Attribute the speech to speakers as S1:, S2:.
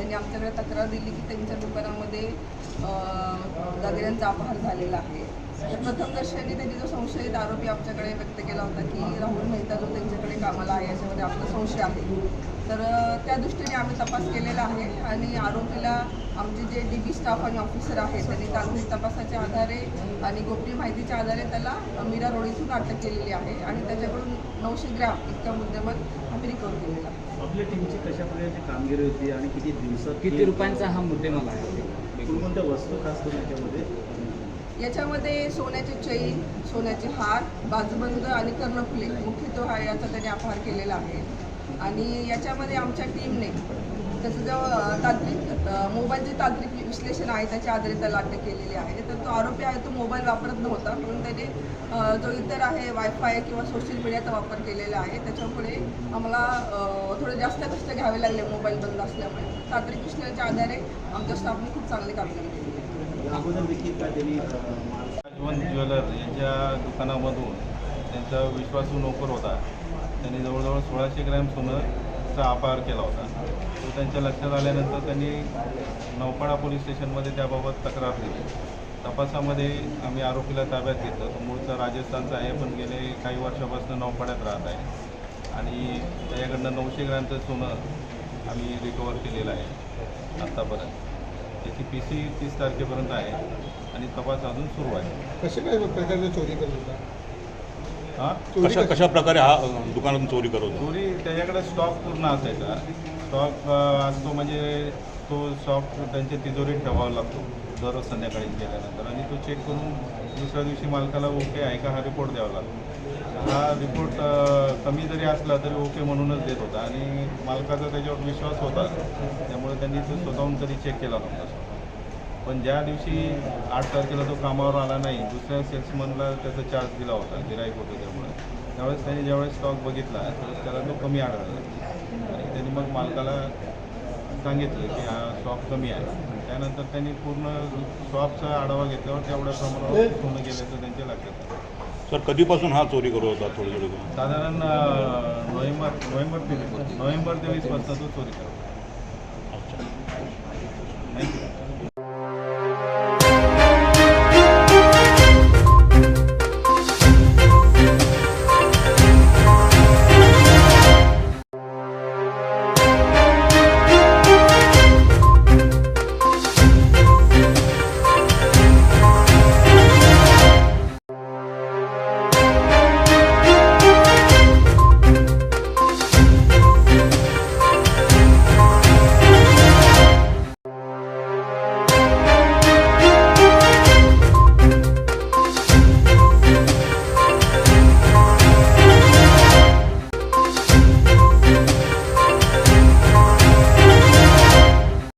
S1: त्यांनी आमच्याकडे तक्रार दिली की त्यांच्या दुकानामध्ये दागिन्यांचा अपहार झालेला आहे. तर प्रथमदर्शनी त्यांनी जो संशयित आरोपी आमच्याकडे व्यक्त केला होता की राहुल मेहता जो त्यांच्याकडे कामाला आहे याच्यामध्ये आपला संशय आहे. तर त्या दृष्टीने आम्ही तपास केलेला आहे आणि आरोपीला आमचे जे डी बी स्टाफ आणि ऑफिसर आहेत त्यांनी तांत्रिक तपासाच्या आधारे आणि गोपनीय माहितीच्या आधारे त्याला मीरा रोड इथून अटक केलेली आहे आणि त्याच्याकडून नऊशे ग्रॅम इतका मुद्देमाल आम्ही रिकवर केलेला आहे.
S2: आपल्या टीमची कशा प्रकारची कामगिरी होती आणि किती दिवसात
S3: किती रुपयांचा हा मुद्देमाल आहे.
S2: कोणकोणत्या वस्तू खास करून याच्यामध्ये?
S1: याच्यामध्ये सोन्याचे चैन सोन्याचे हार बाजूबंद आणि कर्णफुले. मुख्यत्वे हा याचा त्याने अपहार केलेला आहे. आणि याच्यामध्ये आमच्या टीमने त्याचं जो अ, तांत्रिक अ, मोबाईलचे तांत्रिक विश्लेषण आहे त्याच्या आधारे त्याला अटक केलेली आहे. तर तो आरोपी आहे तो मोबाईल वापरत नव्हता म्हणून त्याने जो इतर आहे वायफाय किंवा सोशल मीडियाचा वापर केलेला आहे त्याच्यामुळे आम्हाला थोडे जास्त कष्ट घ्यावे लागले मोबाईल बंद असल्यामुळे. तांत्रिक विश्लेषणाच्या आधारे आमच्या स्टाफने खूप चांगली कामगिरी केली.
S4: ज्वेलर यांच्या दुकानामधून त्यांचा विश्वासू नोकर होता. त्यांनी जवळजवळ सोळाशे ग्रॅम चा अपहार केला होता. तो त्यांच्या लक्षात आल्यानंतर त्यांनी नौपाडा पोलीस स्टेशनमध्ये त्याबाबत तक्रार दिली. तपासामध्ये आम्ही आरोपीला ताब्यात घेतलं. तो मूळचा राजस्थानचा आहे पण गेले काही वर्षापासून नौपाड्यात राहत आहे. आणि त्याच्याकडनं नऊशे ग्रॅमचं सोनं आम्ही रिकवर केलेलं आहे आत्तापर्यंत त्याची पी सी तीस तारखेपर्यंत आहे. आणि तपास अजून सुरू आहे.
S5: कसे काय प्रकारचे चोरी करत होता?
S6: कशा
S5: कशी-
S6: कशा प्रकारे हा दुकानातून चोरी करत
S4: चोरी त्याच्याकडे स्टॉक पूर्ण असायचा. स्टॉक असतो म्हणजे तो स्टॉक त्यांच्या तिजोरीत ठेवावा लागतो दररोज संध्याकाळी गेल्यानंतर. आणि तो चेक करून दुसऱ्या दिवशी मालकाला ओके आहे का हा रिपोर्ट द्यावा लागतो. हा रिपोर्ट कमी जरी असला तरी ओके म्हणूनच देत होता. आणि मालकाचा त्याच्यावर विश्वास होता. त्यामुळे त्यांनी तो स्वतःहून कधी चेक केला नव्हता. पण ज्या दिवशी आठ तारखेला तो कामावर आला नाही दुसऱ्या सेल्समनला त्याचा चार्ज दिला होता गिराईक होतं त्यामुळे. त्यावेळेस त्याने ज्यावेळेस स्टॉक बघितला त्यावेळेस त्याला तो कमी आढळला. आणि त्यांनी मग मालकाला सांगितलं की हा स्टॉक कमी आहे. त्यानंतर त्यांनी पूर्ण शॉपचा आढावा घेतल्यावर तेवढ्या प्रमाणावर सोनं गेल्याचं त्यांच्या लक्षात आलं.
S6: सर कधीपासून हा चोरी करत होता थोडी थोडी करून
S4: साधारण नोव्हेंबर नोव्हेंबर तेवीस नोव्हेंबर तेवीसपासून तो चोरी करतो